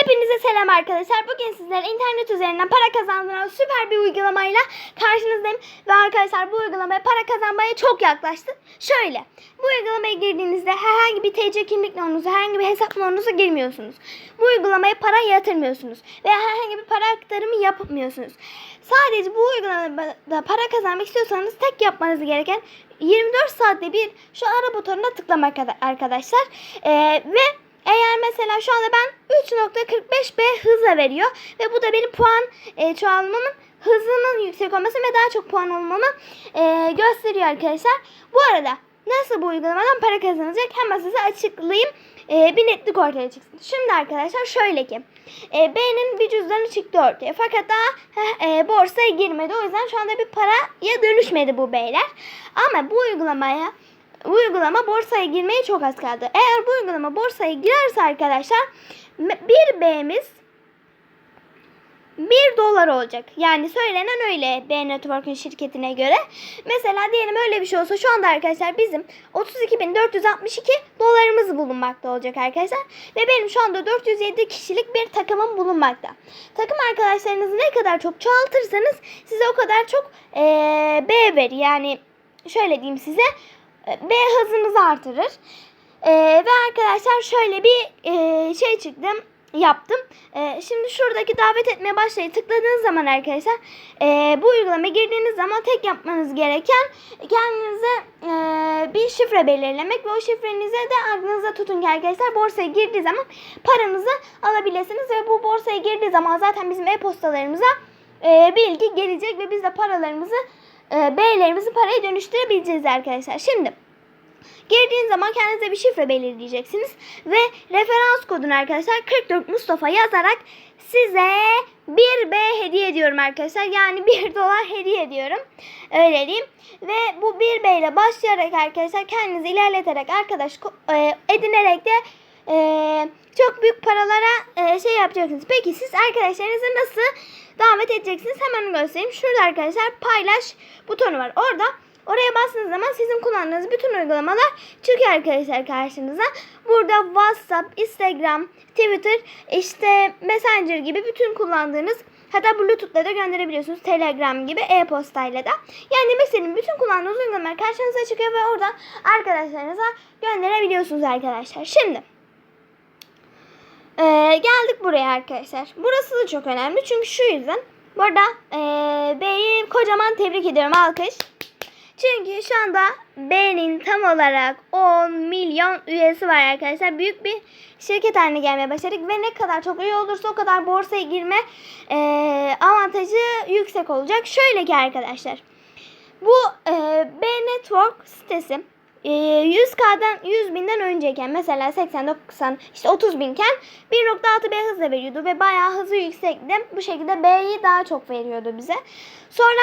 Hepinize selam arkadaşlar. Bugün sizlere internet üzerinden para kazandıran süper bir uygulamayla karşınızdayım. Ve arkadaşlar bu uygulamaya para kazanmaya çok yaklaştı. Şöyle, bu uygulamaya girdiğinizde herhangi bir TC kimlik numaranızı, herhangi bir hesap numaranızı girmiyorsunuz. Bu uygulamaya para yatırmıyorsunuz. Veya herhangi bir para aktarımı yapmıyorsunuz. Sadece bu uygulamada para kazanmak istiyorsanız tek yapmanız gereken 24 saatte bir şu ara butonuna tıklamak arkadaşlar. Ee, ve eğer mesela şu anda ben 3.45B hızla veriyor ve bu da benim puan e, çoğalmamın hızının yüksek olması ve daha çok puan olmamı e, gösteriyor arkadaşlar. Bu arada nasıl bu uygulamadan para kazanacak hemen size açıklayayım. E, bir netlik ortaya çıksın. Şimdi arkadaşlar şöyle ki e, B'nin bir cüzdanı çıktı ortaya fakat daha e, borsaya girmedi. O yüzden şu anda bir paraya dönüşmedi bu beyler. Ama bu uygulamaya uygulama borsaya girmeye çok az kaldı. Eğer bu uygulama borsaya girerse arkadaşlar bir B'miz 1 dolar olacak. Yani söylenen öyle B Network'ün şirketine göre. Mesela diyelim öyle bir şey olsa şu anda arkadaşlar bizim 32.462 dolarımız bulunmakta olacak arkadaşlar. Ve benim şu anda 407 kişilik bir takımım bulunmakta. Takım arkadaşlarınızı ne kadar çok çoğaltırsanız size o kadar çok ee, B verir. Yani şöyle diyeyim size B hızınızı artırır. Ee, ve arkadaşlar şöyle bir e, şey çıktım yaptım. Ee, şimdi şuradaki davet etmeye başlayı tıkladığınız zaman arkadaşlar e, bu uygulamaya girdiğiniz zaman tek yapmanız gereken kendinize e, bir şifre belirlemek ve o şifrenizi de aklınıza tutun ki arkadaşlar borsaya girdiği zaman paranızı alabilirsiniz ve bu borsaya girdiği zaman zaten bizim e-postalarımıza e, bilgi gelecek ve biz de paralarımızı e, B'lerimizi paraya dönüştürebileceğiz arkadaşlar. Şimdi girdiğiniz zaman kendinize bir şifre belirleyeceksiniz. Ve referans kodunu arkadaşlar 44 Mustafa yazarak size 1B hediye ediyorum arkadaşlar. Yani 1 dolar hediye ediyorum. Öyle diyeyim. Ve bu 1B ile başlayarak arkadaşlar kendinizi ilerleterek arkadaş e, edinerek de e, çok büyük paralara e, şey yapacaksınız. Peki siz arkadaşlarınızı nasıl davet edeceksiniz? Hemen göstereyim. Şurada arkadaşlar paylaş butonu var. Orada Oraya bastığınız zaman sizin kullandığınız bütün uygulamalar çıkıyor arkadaşlar karşınıza. Burada WhatsApp, Instagram, Twitter, işte Messenger gibi bütün kullandığınız hatta Bluetooth'la da gönderebiliyorsunuz. Telegram gibi e-postayla da. Yani mesela bütün kullandığınız uygulamalar karşınıza çıkıyor ve oradan arkadaşlarınıza gönderebiliyorsunuz arkadaşlar. Şimdi ee, geldik buraya arkadaşlar. Burası da çok önemli çünkü şu yüzden. Burada ee, B'yi kocaman tebrik ediyorum. Alkış. Çünkü şu anda B'nin tam olarak 10 milyon üyesi var arkadaşlar. Büyük bir şirket haline gelmeye başladık ve ne kadar çok üye olursa o kadar borsaya girme e, avantajı yüksek olacak. Şöyle ki arkadaşlar. Bu e, B Network sitesi 100K'dan 100 binden önceyken mesela 80 90 işte 30 binken 1.6 B hızla veriyordu ve bayağı hızı yüksekti. Bu şekilde B'yi daha çok veriyordu bize. Sonra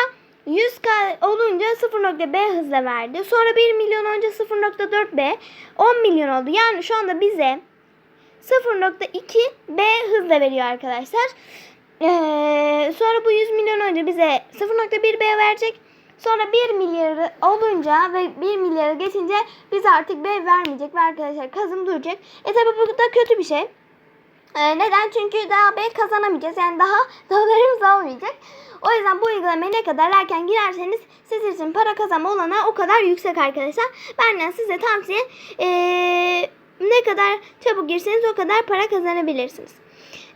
100K olunca 0.B hızla verdi. Sonra 1 milyon önce 0.4B 10 milyon oldu. Yani şu anda bize 0.2 B hızla veriyor arkadaşlar. Ee, sonra bu 100 milyon önce bize 0.1 B verecek. Sonra 1 milyarı olunca ve 1 milyarı geçince bize artık B vermeyecek ve arkadaşlar kazım duracak. E tabi bu da kötü bir şey. Ee, neden? Çünkü daha B kazanamayacağız. Yani daha dolarımız olmayacak. O yüzden bu uygulamaya ne kadar erken girerseniz siz için para kazanma olanağı o kadar yüksek arkadaşlar. Benden size tavsiye ee, ne kadar çabuk girseniz o kadar para kazanabilirsiniz.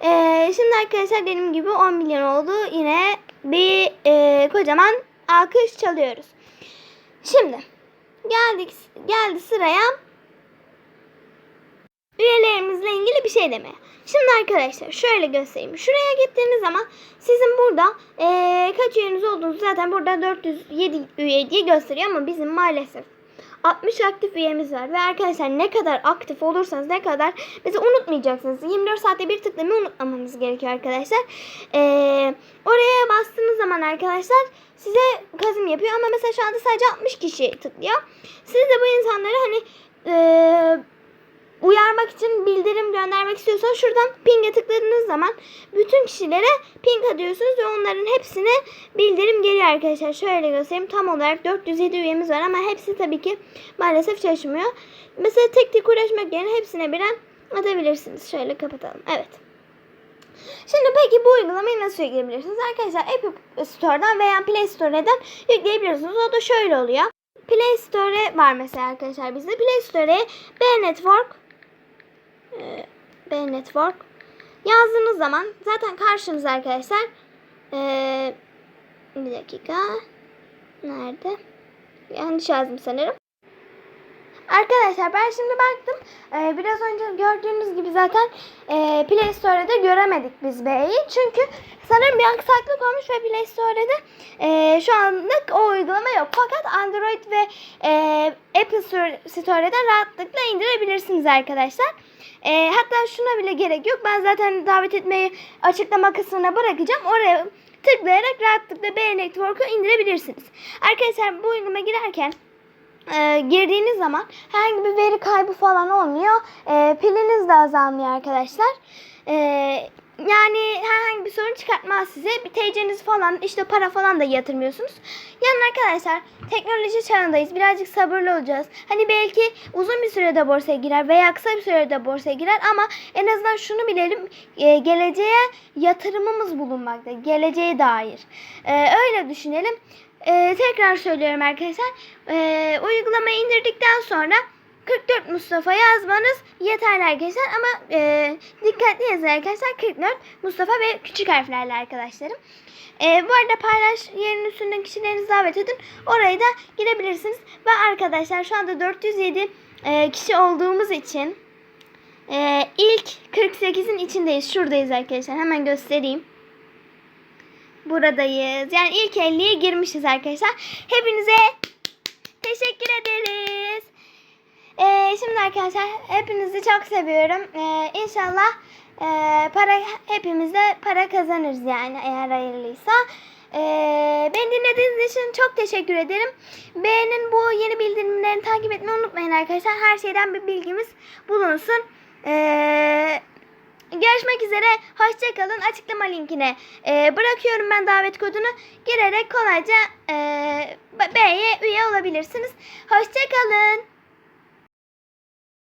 Ee, şimdi arkadaşlar dediğim gibi 10 milyon oldu. Yine bir ee, kocaman alkış çalıyoruz. Şimdi geldik geldi sıraya üyelerimizle ilgili bir şey demeye. Şimdi arkadaşlar şöyle göstereyim. Şuraya gittiğiniz zaman sizin burada ee, kaç üyeniz olduğunu zaten burada 407 üye diye gösteriyor ama bizim maalesef 60 aktif üyemiz var ve arkadaşlar ne kadar aktif olursanız ne kadar bizi unutmayacaksınız. 24 saatte bir tıklamayı unutmamanız gerekiyor arkadaşlar. Ee, oraya bastığınız zaman arkadaşlar size kazım yapıyor ama mesela şu anda sadece 60 kişi tıklıyor. Siz de bu insanları hani ee, uyarmak için bildirim göndermek istiyorsanız şuradan ping'e tıkladığınız zaman bütün kişilere ping atıyorsunuz ve onların hepsine bildirim geliyor arkadaşlar. Şöyle göstereyim. Tam olarak 407 üyemiz var ama hepsi tabii ki maalesef çalışmıyor. Mesela tek tek uğraşmak yerine hepsine birer atabilirsiniz. Şöyle kapatalım. Evet. Şimdi peki bu uygulamayı nasıl yükleyebilirsiniz? Arkadaşlar App Store'dan veya Play Store'dan yükleyebilirsiniz. O da şöyle oluyor. Play Store var mesela arkadaşlar bizde. Play Store'e B Network e, B Network yazdığınız zaman zaten karşınıza arkadaşlar e, bir dakika nerede? Yanlış yazdım sanırım. Arkadaşlar ben şimdi baktım. Ee, biraz önce gördüğünüz gibi zaten e, Play Store'da göremedik biz B'yi. Çünkü sanırım bir aksaklık olmuş ve Play Store'da e, şu anlık o uygulama yok. Fakat Android ve e, Apple Store- Store'dan rahatlıkla indirebilirsiniz arkadaşlar. E, hatta şuna bile gerek yok. Ben zaten davet etmeyi açıklama kısmına bırakacağım. Oraya tıklayarak rahatlıkla B Network'u indirebilirsiniz. Arkadaşlar bu uygulama girerken e, girdiğiniz zaman herhangi bir veri kaybı falan olmuyor. E, piliniz de azalmıyor arkadaşlar. E, yani herhangi bir sorun çıkartmaz size. Bir TC'niz falan işte para falan da yatırmıyorsunuz. Yani arkadaşlar teknoloji çağındayız. Birazcık sabırlı olacağız. Hani belki uzun bir sürede borsaya girer veya kısa bir sürede borsaya girer ama en azından şunu bilelim. e, geleceğe yatırımımız bulunmakta. Geleceğe dair. E, öyle düşünelim. E, tekrar söylüyorum arkadaşlar. E, uygulamayı indirdikten sonra 44 Mustafa yazmanız yeterli arkadaşlar ama e, dikkatli yazın arkadaşlar 44 Mustafa ve küçük harflerle arkadaşlarım. E, bu arada paylaş yerinin üstündeki kişilerinizi davet edin. Oraya da girebilirsiniz. Ve arkadaşlar şu anda 407 e, kişi olduğumuz için e, ilk 48'in içindeyiz. Şuradayız arkadaşlar. Hemen göstereyim. Buradayız. Yani ilk 50'ye girmişiz arkadaşlar. Hepinize teşekkür ederiz. Ee, şimdi arkadaşlar hepinizi çok seviyorum. Ee, inşallah e, para hepimiz para kazanırız yani eğer hayırlıysa. Ee, beni dinlediğiniz için çok teşekkür ederim. Beğenin bu yeni bildirimlerini takip etmeyi unutmayın arkadaşlar. Her şeyden bir bilgimiz bulunsun. Ee, görüşmek üzere. Hoşçakalın. Açıklama linkine e, bırakıyorum ben davet kodunu. Girerek kolayca e, B'ye üye olabilirsiniz. Hoşçakalın.